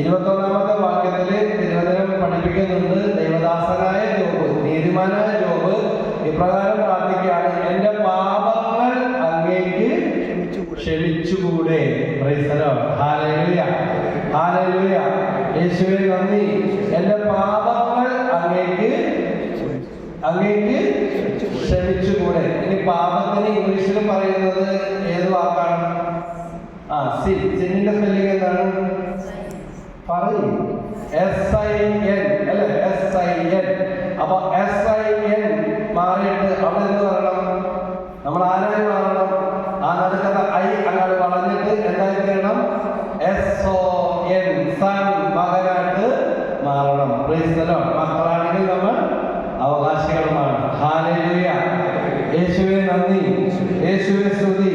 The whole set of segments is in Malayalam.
ഇരുപത്തൊന്നാമത്തെ വാക്യത്തിൽ തിരുവനന്തപുരം പഠിപ്പിക്കുന്നുണ്ട് ദൈവദാസനായ ജോബ് നീതിമാനായ ജോബ്. ഇപ്രകാരം പ്രാർത്ഥിക്കുകയാണ് എന്റെ പാപങ്ങൾ അങ്ങേക്ക് ക്ഷമിച്ചുകൂടെ. യേശുവിന് നന്ദി എന്റെ പാപങ്ങൾ അങ്ങേക്ക് അങ്ങേക്ക് ക്ഷമിച്ചുകൂടെ. ഇനി പാപത്തിന് ഇംഗ്ലീഷിൽ പറയുന്നത് ഏത് വാക്കാണ്? ആ സിൻ സിന്നിന്റെ സ്പെല്ലിംഗ് എന്താണ്? പറയൂ. എസ് ഐ എൻ അല്ലെ? എസ് ഐ എൻ അപ്പൊ എസ് ഐ എൻ മാറിയിട്ട് അവിടെ എന്ത് പറയണം നമ്മൾ ആരായി മാറണം ആ നടുക്കത്തെ ഐ അങ്ങോട്ട് വളഞ്ഞിട്ട് എന്തായി തീരണം? എസ് ഒ എൻ സൺ മകനായിട്ട് മാറണം. പ്രീസ്തലോ മക്കളാണെങ്കിൽ നമ്മൾ അവകാശികളുമാണ്. ഹാലേലുയ യേശുവെ നന്ദി. യേശുവെ സ്തുതി.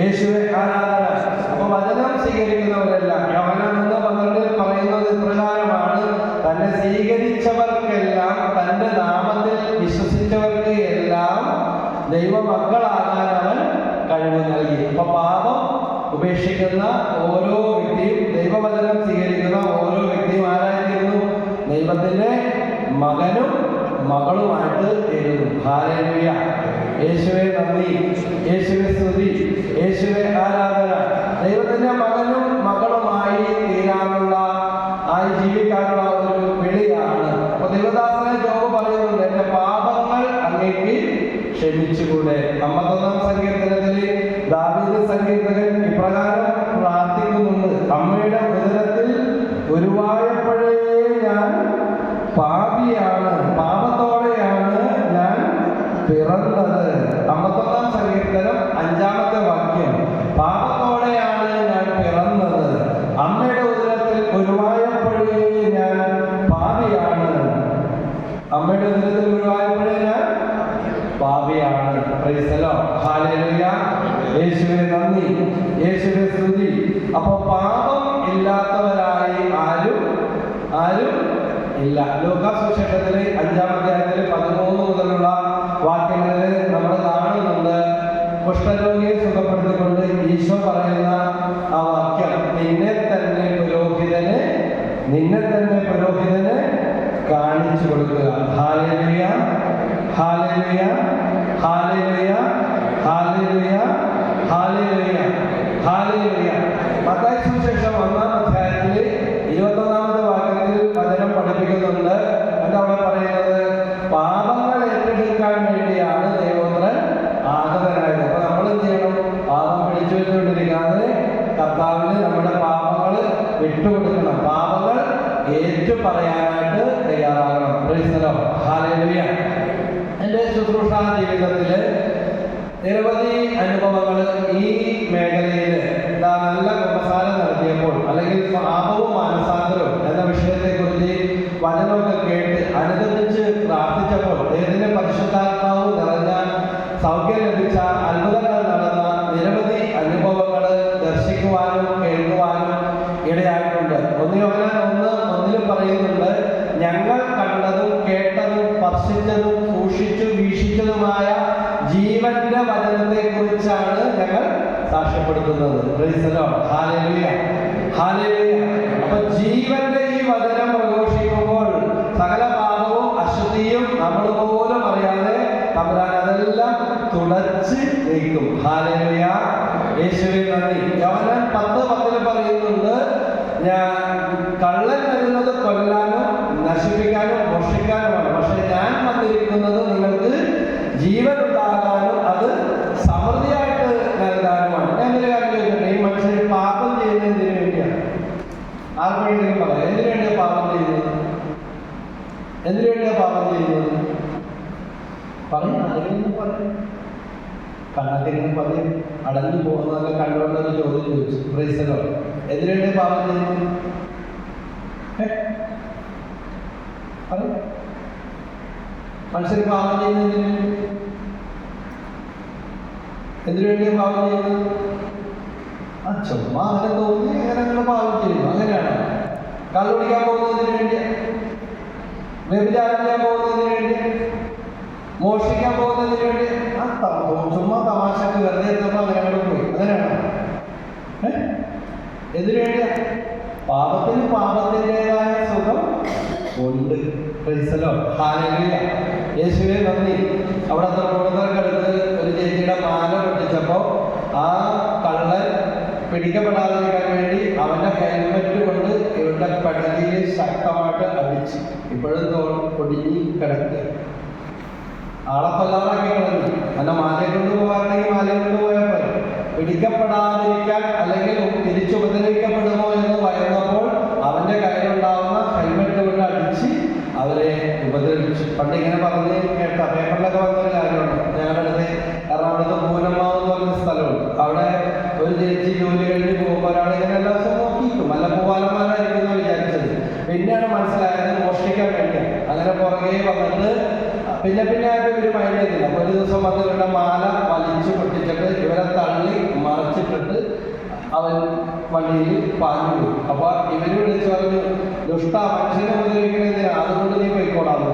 യേശുവെ ആരാധന. അപ്പൊ വചനം സ്വീകരിക്കുന്നവരെല്ലാം യവനം എന്ന് പന്ത്രണ്ടിൽ പറയുന്നത് ഇപ്രകാരമാണ് തന്നെ സ്വീകരിച്ചവർക്കെല്ലാം തന്റെ നാമത്തിൽ വിശ്വസിച്ചവർക്ക് എല്ലാം ദൈവമക്കളാകാൻ അവൻ കഴിവ് നൽകി. അപ്പൊ പാപം ഉപേക്ഷിക്കുന്ന ഓരോ വ്യക്തിയും ദൈവവചനം സ്വീകരിക്കുന്ന ഓരോ വ്യക്തിയും ആരായിരുന്നു ദൈവത്തിന്റെ മകനും മകളുമായിട്ട് എഴുതും ഹാലേലുയ. യേശുവെ നന്ദി. യേശുവെ സ്തുതി. യേശുവെ ആരാധന. പാപിയാണ് പാപത്തോടെയാണ് ഞാൻ പിറന്നത്. അമ്പത്തൊന്നാം സങ്കീർത്തനം അഞ്ചാമത്തെ വാക്യം. പാപത്തോടെയാണ് ഞാൻ പിറന്നത്. അമ്മയുടെ ഉദരത്തിൽ ഗുരുവായപ്പോഴേ ഞാൻ പാപിയാണ്. അമ്മയുടെ ഉദരത്തിൽ ഗുരുവായപ്പോഴേ ഞാൻ പാപിയാണ്. പ്രൈസലോ ഹാലേലുയ യേശുവെ നന്ദി. യേശുവിനെ സ്തുതി. അപ്പൊ പാപം ഇല്ലാത്തവരായി ആരും ആരും ഇല്ല. ലൂക്കാസ് സുശേഷത്തിലെ അഞ്ചാം അധ്യായത്തിലെ പതിമൂന്ന് മുതലുള്ള വാക്യങ്ങളിൽ നമ്മൾ കാണുന്നുണ്ട്. കുഷ്ഠരോഗിയെ സുഖപ്പെടുത്തിക്കൊണ്ട് ഈശോ പറയുന്ന ആ വാക്യം നിന്നെ തന്നെ പുരോഹിതന് നിന്നെ തന്നെ പുരോഹിതന് കാണിച്ചു കൊടുക്കുക. ഹാലേലുയ ഹാലേലുയ ഹാലേലുയ ഹാലേലുയ ഹാലേലുയ ഹാലേലുയ. മത്തായി സുവിശേഷം ഒന്നാം സൗഖ്യം ലഭിച്ച അത്ഭുതങ്ങൾ നടന്ന നിരവധി അനുഭവങ്ങൾ ദർശിക്കുവാനും കേൾക്കുവാനും ഇടയായിട്ടുണ്ട്. ഒന്ന് യോഹന്നാൻ ഒന്ന് ഒന്നിലും പറയുന്നുണ്ട് ഞങ്ങൾ കണ്ടതും കേട്ടതും സ്പർശിച്ചതും സൂക്ഷിച്ചു വീക്ഷിച്ചതുമായ ജീവന്റെ വചനത്തെ കുറിച്ചാണ് ഞങ്ങൾ സാക്ഷ്യപ്പെടുത്തുന്നത്. അപ്പൊ ജീവന്റെ ഈ വചനം പ്രഘോഷിക്കുമ്പോൾ സകല പാപവും അശുദ്ധിയും നമ്മൾ പോലും അറിയാതെ തമ്പുരാൻ അതെല്ലാം തുടച്ച് നീക്കും ഹാലേലുയ. യേശുവെ നന്ദി. യോഹന്നാൻ പത്ത് പത്തിൽ പറയുന്നുണ്ട് ഞാൻ കള്ളൻ വരുന്നത് കൊല്ലാനും നശിപ്പിക്കാനും മോഷിക്കാനുമാണ് പക്ഷെ ഞാൻ വന്നിരിക്കുന്നത് നിങ്ങൾക്ക് ജീവൻ ഉണ്ടാകാനും അത് സമൃദ്ധിയായിട്ട് നൽകാനുമാണ്. ഞാൻ ഒരു കാര്യം ചോദിക്കട്ടെ? ഈ മനുഷ്യൻ പാപം ചെയ്യുന്നതിന് വേണ്ടിയാണ് ആർക്കു വേണ്ടിയും പറയാം എന്തിനു വേണ്ടിയാണ് പാപം ചെയ്യുന്നത്? എന്തിനു വേണ്ടിയാണ് പാപം ചെയ്യുന്നത്? പറയും ആരെങ്കിലും കണ്ണത്തിങ്ങനെ പറഞ്ഞ് അടഞ്ഞു പോകുന്നതൊക്കെ കണ്ടുകൊണ്ടൊരു ചോദ്യം ചോദിച്ചു. പ്രൈസലോ എന്തിനു വേണ്ടി പാപം ചെയ്യുന്നത്. മനുഷ്യർ പാപം ചെയ്യുന്നതിന് എന്തിനുവേണ്ടി പാപം ചെയ്യുന്നത്? ആ ചുമ്മാ അങ്ങനെ തോന്നി അങ്ങനെ അങ്ങനെ പാപം ചെയ്യുന്നു. അങ്ങനെയാണ്. കള്ളുപിടിക്കാൻ പോകുന്നതിന് വേണ്ടി വ്യഭിചാരം ചെയ്യാൻ പോകുന്നതിന് വേണ്ടി മോഷ്ടിക്കാൻ പോകുന്നതിന് വേണ്ടി ആ ചുമ്മാ തമാശക്ക് വെറുതെ എത്തുമ്പോൾ അങ്ങനെ പോയി. അങ്ങനെയാണ് എന്തിനു പാപത്തിന് പാപത്തിന്റെതായ സുഖം ഉണ്ട്. ക്രൈസ്തലോ ഹാലലിയ യേശുവെ നന്ദി. അവിടെ തൃപ്പൂണിത്തറക്കടുത്ത് ഒരു ചേച്ചിയുടെ മാല പൊട്ടിച്ചപ്പോൾ ആ കള്ളൻ പിടിക്കപ്പെടാതിരിക്കാൻ വേണ്ടി അവന്റെ ഹെൽമെറ്റ് കൊണ്ട് ഇവരുടെ പെടലിയിൽ ശക്തമായിട്ട് അടിച്ചു ഇപ്പോഴും പൊടിഞ്ഞ് കിടക്കുക ആളെ കൊല്ലാതാക്കി കളഞ്ഞു. അല്ല മാലയെ കൊണ്ട് പോകാറുണ്ടെങ്കിൽ മാലയെ കൊണ്ടുപോയപ്പോൾ പിടിക്കപ്പെടാതിരിക്കാൻ അല്ലെങ്കിൽ തിരിച്ചുപദ്രവിക്കപ്പെടുമോ എന്ന് പറയുന്നപ്പോൾ അവന്റെ കയ്യിലുണ്ടാവുന്ന ഹെൽമെറ്റ് കൊണ്ട് അടിച്ച് അവരെ ഉപദ്രവിച്ചു. പണ്ട് ഇങ്ങനെ പറഞ്ഞ് കേട്ട പേപ്പറിലൊക്കെ വന്നൊരു കാര്യമുണ്ട്. ഞങ്ങളുടെ അടുത്ത് എറണാകുളത്ത് പൂനമ്മാവ് എന്ന് പറഞ്ഞ സ്ഥലമുണ്ട്. അവിടെ ഒരു ചേച്ചി ജോലി കഴിഞ്ഞ് പോകുമ്പോൾ ഒരാൾ ഇങ്ങനെ എല്ലാ ദിവസവും നോക്കിക്കും അല്ല പൂവാലന്മാരായിരിക്കും എന്ന് വിചാരിച്ചത്. പിന്നെയാണ് മനസ്സിലായത് മോഷ്ടിക്കാൻ വേണ്ടിയാണ് അങ്ങനെ പുറകെ വന്നിട്ട് പിന്നെ പിന്നെ ആയിട്ട് ഇവർ മൈൻഡ് ചെയ്തില്ല ഒരു ദിവസം വന്ന് ഇവരുടെ മാല വലിച്ചു പൊട്ടിച്ചിട്ട് ഇവരെ തള്ളി മറച്ചിട്ടിട്ട് അവൻ വണ്ടിയിൽ പാഞ്ഞു പോയി. അപ്പൊ ഇവർ വിളിച്ചു പറഞ്ഞു ദുഷ്ട മനുഷ്യനെ ഉപദ്രവിക്കണെന്തിനാ അതുകൊണ്ട് നീ പോയിക്കോടാന്ന്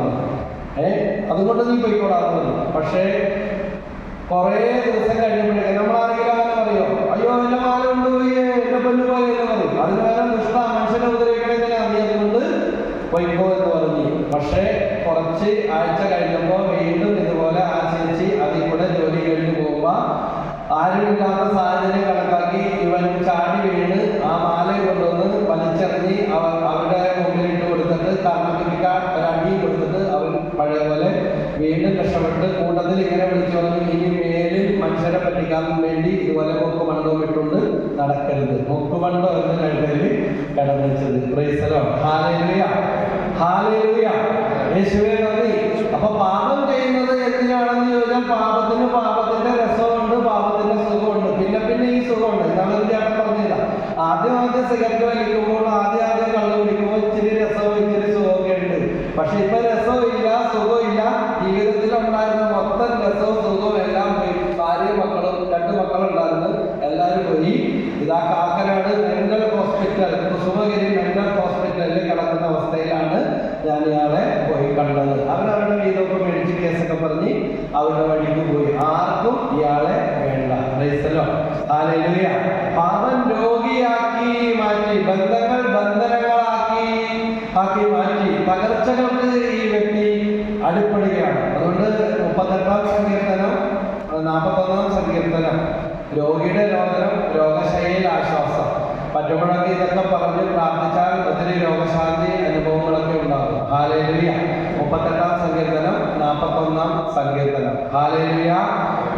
ഏഹ് അതുകൊണ്ട് നീ പോയിക്കോടാന്ന് പക്ഷേ കുറേ ദിവസം കഴിഞ്ഞപ്പോഴേക്കും നമ്മളാരെങ്കിലും അങ്ങനെ പറയോ അയ്യോ എന്റെ മാല കൊണ്ടുപോയി എന്റെ പൊന്നു പോയി എന്ന് പറയും അതിന് പകരം ദുഷ്ട മനുഷ്യനെ ഉപദ്രവിക്കണെന്തിനാ നീ അതുകൊണ്ട് പോയിക്കോ എന്ന് പറഞ്ഞു പക്ഷേ കുറച്ച് ആഴ്ച കഴിഞ്ഞപ്പോൾ വീണ്ടും ഇതുപോലെ ആ ചേച്ചി അതിൽ കൂടെ ജോലി കഴിഞ്ഞ് പോകുമ്പോൾ ആരുമില്ലാത്ത സാഹചര്യം കണക്കാക്കി ഇവൻ ചാടി വീണ് ആ മാല കൊണ്ടുവന്ന് വലിച്ചെറിഞ്ഞ് അവരുടെ മുമ്പിലിട്ട് കൊടുത്തിട്ട് താമസിപ്പിക്കാൻ ഒരടി കൊടുത്തത് അവൻ പഴയപോലെ വീണ്ടും രക്ഷപ്പെട്ട് കൂട്ടത്തിൽ ഇങ്ങനെ വിളിച്ചു പറഞ്ഞു ഇനി മേലിൽ മനുഷ്യരെ പറ്റിക്കാൻ വേണ്ടി ഇതുപോലെ മുക്ക് മണ്ടവും ഇട്ടുകൊണ്ട് നടക്കരുത്. മുക്കുമണ്ടോ എന്ന് കഴുതയിൽ കടന്നിച്ചത് പ്രൈസലോ ഹാലേലുയ ഹാലേലുയ യേശുവേ നന്ദി. അപ്പൊ പാപം സിഗരറ്റ് വലിക്കുമ്പോൾ ആദ്യം ആദ്യം കള്ളു കുടിക്കുമ്പോൾ ഇച്ചിരി രസവും ഇച്ചിരി സുഖമൊക്കെ ഉണ്ട് പക്ഷെ ഇപ്പൊ രസവും ഇല്ല സുഖവും ഇല്ല ജീവിതത്തിൽ ഉണ്ടായിരുന്ന മൊത്തം രസവും സുഖവും എല്ലാം പോയി. ഭാര്യ മക്കളും രണ്ട് മക്കളുണ്ടായിരുന്നു. എല്ലാവരും പോയി. ഇതാ Kakkanad mental hospital Kusumagiri mental ഹോസ്പിറ്റലിൽ കിടക്കുന്ന അവസ്ഥയിലാണ് ഞാൻ ഇയാളെ പോയി കണ്ടത്. അവരവരുടെ വീതമൊക്കെ മേടിച്ച് കേസൊക്കെ പറഞ്ഞ് അവരുടെ വഴിക്ക് പോയി. ആർക്കും ഇയാളെ വേണ്ട. പാപൻ രോഗിയാക്കി ബന്ധങ്ങൾ ബന്ധനങ്ങളാക്കി ആക്കി മാറ്റി പകർച്ചകൾക്ക് ഈ വ്യക്തി അടിപ്പെടുകയാണ്. അതുകൊണ്ട് മുപ്പത്തെട്ടാം സങ്കീർത്തനം നാൽപ്പത്തൊന്നാം സങ്കീർത്തനം രോഗിയുടെ രോഗനം രോഗശൈലിയിൽ ആശ്വാസം. പറ്റുമ്പോഴൊക്കെ ഇതൊക്കെ പറഞ്ഞ് പ്രാർത്ഥിച്ചാൽ ഒത്തിരി രോഗശാന്തി അനുഭവങ്ങളൊക്കെ ഉണ്ടാകും. ഹാലേലിയ. മുപ്പത്തെട്ടാം സങ്കീർത്തനം നാൽപ്പത്തൊന്നാം സങ്കീർത്തനം. ഹാലേലിയ.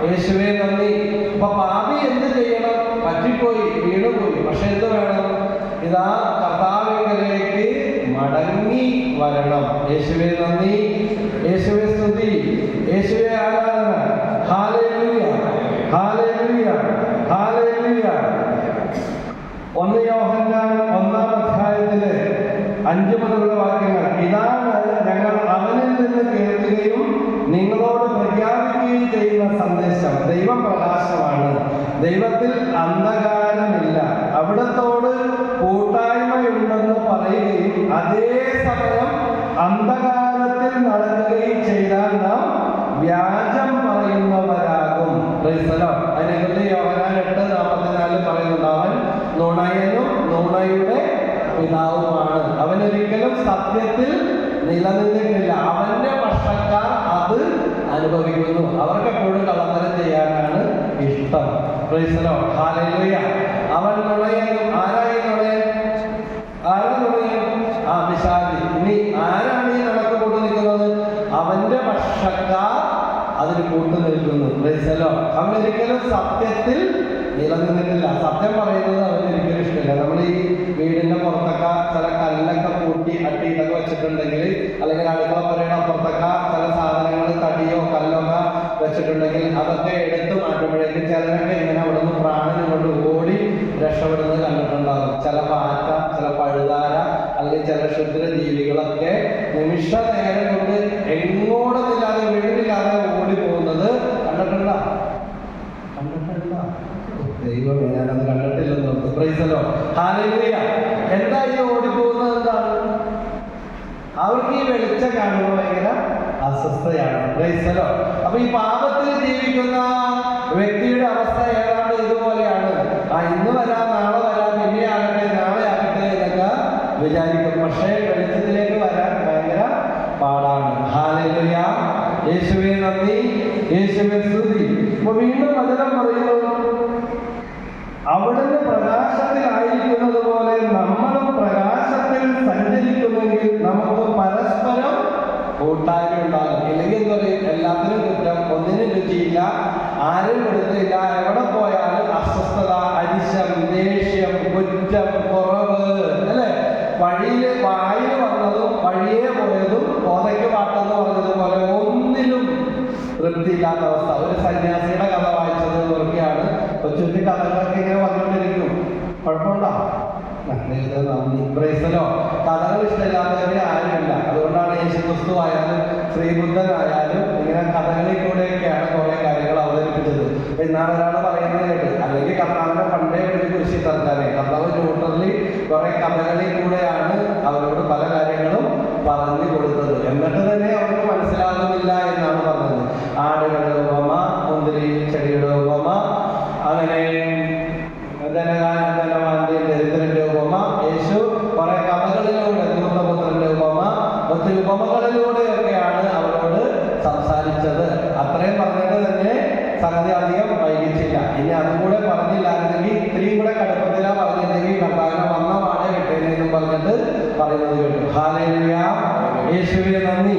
യേശുവേ നന്ദി. അപ്പൊ പാപി എന്ത് ചെയ്യണം? പറ്റിപ്പോയി വീണുപോയി. പക്ഷെ മടങ്ങി യേശുവെ നന്ദി. യേശുവേ സ്തുതി. യേശുവേ ആരാധന. ഹാലേലൂയ. ഹാലേലൂയ. ഹാലേലൂയ. ഒന്ന് യോഹന്നാൻ ഒന്നാം അധ്യായത്തിലെ അഞ്ച് മുതലുള്ള വാക്യങ്ങൾ. ഇതാണ് ഞങ്ങൾ അവനിൽ നിന്ന് കേൾക്കുകയും നിങ്ങളോട് പ്രഖ്യാപിക്കുകയും ചെയ്യുന്ന സന്ദേശം. ദൈവപ്രകാശമാണ്. ദൈവത്തിൽ അന്ധകാരമില്ല. അവിടത്തോട് കൂട്ടായ്മയുണ്ടെന്ന് പറയുകയും അതേ സമയം അന്ധകാരത്തിൽ നടക്കുകയും ചെയ്താൽ നാം വ്യാജം പറയുന്നവരാകും. അതിനെക്കുറിച്ച് യോഹനാൻ എട്ട് നാൽപ്പത്തിനാലിൽ പറയുന്നുണ്ട്. അവൻ നുണയനും നുണയുടെ പിതാവുമാണ്. അവനൊരിക്കലും സത്യത്തിൽ നിലനിന്നിട്ടില്ല. അവന്റെ പക്ഷക്കാർ അത് അനുഭവിക്കുന്നു. അവർക്ക് എപ്പോഴും കളന്തരം ചെയ്യാനാണ് ഇഷ്ടം. അവൻ നുണയനും ആരായി നുണയൻ ഒരിക്കലും സത്യത്തിൽ നിലനിന്നിട്ടില്ല. സത്യം പറയുന്നത് അവന് ഒരിക്കലും ഇഷ്ടമില്ല. നമ്മൾ ഈ വീടിന്റെ പുറത്തൊക്കെ ചില കല്ലൊക്കെ കൂട്ടി അട്ടിയിട്ടൊക്കെ വെച്ചിട്ടുണ്ടെങ്കിൽ അല്ലെങ്കിൽ അടുക്കള പുരയുടെ അപ്പുറത്തൊക്കെ ചില സാധനങ്ങൾ തടിയോ കല്ലോ ഒക്കെ വെച്ചിട്ടുണ്ടെങ്കിൽ അതൊക്കെ എടുത്തു മാറ്റുമ്പോഴേക്കും ചിലരൊക്കെ ഇങ്ങനെ നിന്ന് പ്രാണനും കൊണ്ട് ഓടി രക്ഷപ്പെടുന്നത് കണ്ടിട്ടുണ്ടാകും. ചില പാറ്റ ചില പഴുതാര അല്ലെങ്കിൽ ചില ക്ഷുദ്ര ജീവികളൊക്കെ നിമിഷ നേരം കൊണ്ട് എങ്ങോട്ടൊന്നില്ലാതെ പ്രൈസലോ ഹാലലുയ എന്താ ഈ ഓടിപ്പോകുന്നത് എന്താണ്? അവർക്ക് ഈ വെളിച്ചം കാണുമ്പോൾ ഭയങ്കര അസ്വസ്ഥയാണ് പ്രൈസലോ അപ്പൊ ഈ പാപത്തിൽ ജീവിക്കുന്ന വ്യക്തിയുടെ അവസ്ഥ ഏതാണ്ട് ഇതുപോലെയാണ്. ആ ഇന്ന് വരാം നാളെ വരാം പിന്നെ ആകട്ടെ നാളെ ആകട്ടെ എന്നൊക്കെ വിചാരിക്കും. പക്ഷേ വെളിച്ചത്തിലേക്ക് വരാൻ ഭയങ്കര പാടാണ്. ഹാലലുയ യേശുവിനെ നന്ദി. യേശുവിനെ സ്തുതി. വഴിയിൽ വായിൽ വന്നതും വഴിയെ പോയതും കോതയ്ക്ക് പാട്ടെന്ന് പറഞ്ഞതുപോലെ ഒന്നിലും തൃപ്തിയില്ലാത്ത അവസ്ഥ. ഒരു സന്യാസിയുടെ കഥ വായിച്ചത് നോക്കിയാണ് ചുറ്റി കഥകളൊക്കെ ഇങ്ങനെ വന്നുകൊണ്ടിരിക്കും. കുഴപ്പമുണ്ടോ? നന്ദി. കഥകൾ ഇഷ്ടമില്ലാത്തവരെ ആരുമില്ല. അതുകൊണ്ടാണ് യേശു ക്രിസ്തു ആയാലും ശ്രീബുദ്ധനായാലും ഇങ്ങനെ കഥകളിൽ കൂടെയൊക്കെയാണ് കുറെ കാര്യങ്ങൾ അവതരിപ്പിച്ചത്. എന്നാൽ ഇന്നാണ് ഒരാൾ പറയുന്നത് കേട്ട് അല്ലെങ്കിൽ കർത്താവിനെ പണ്ടേ ഒരു കൃഷി തന്നാലേ കർത്താവ് ന്യൂട്രലി കുറെ കഥകളിൽ കൂടെയാണ് അവരോട് പല കാര്യങ്ങളും പറഞ്ഞു കൊടുത്തത്. എന്നിട്ട് തന്നെ അവർക്ക് മനസ്സിലാകുന്നില്ല എന്നാണ് പറഞ്ഞത്. ആടുകളുടെ ഉപമ മുന്തിരി ചെടിയുടെ ഉപമ അങ്ങനെ ധനകാനന്ദനവാന്റെ ദരിദ്രന്റെ ഉപമ യേശു കുറെ കഥകളിലൂടെ ദൂർത്തപുത്രന്റെ ഉപമ ഒത്തിരി ഉപമകളിലൂടെയൊക്കെയാണ് അവരോട് സംസാരിച്ചത്. അത്രയും പറഞ്ഞിട്ട് തന്നെ സംഗതി അധികം വൈകിച്ചില്ല. ഇനി അതും കൂടെ പറഞ്ഞില്ലായിരുന്നെങ്കിൽ ഇത്രയും കൂടെ കടുപ്പത്തിലാണ് പറഞ്ഞിരുന്നെങ്കിൽ കർത്താവിനെ വന്ന കിട്ടേനെന്നും പറഞ്ഞിട്ട് പറയുന്നത് കേട്ടു. ഹാലേലുയ യേശുവിനെ നന്ദി.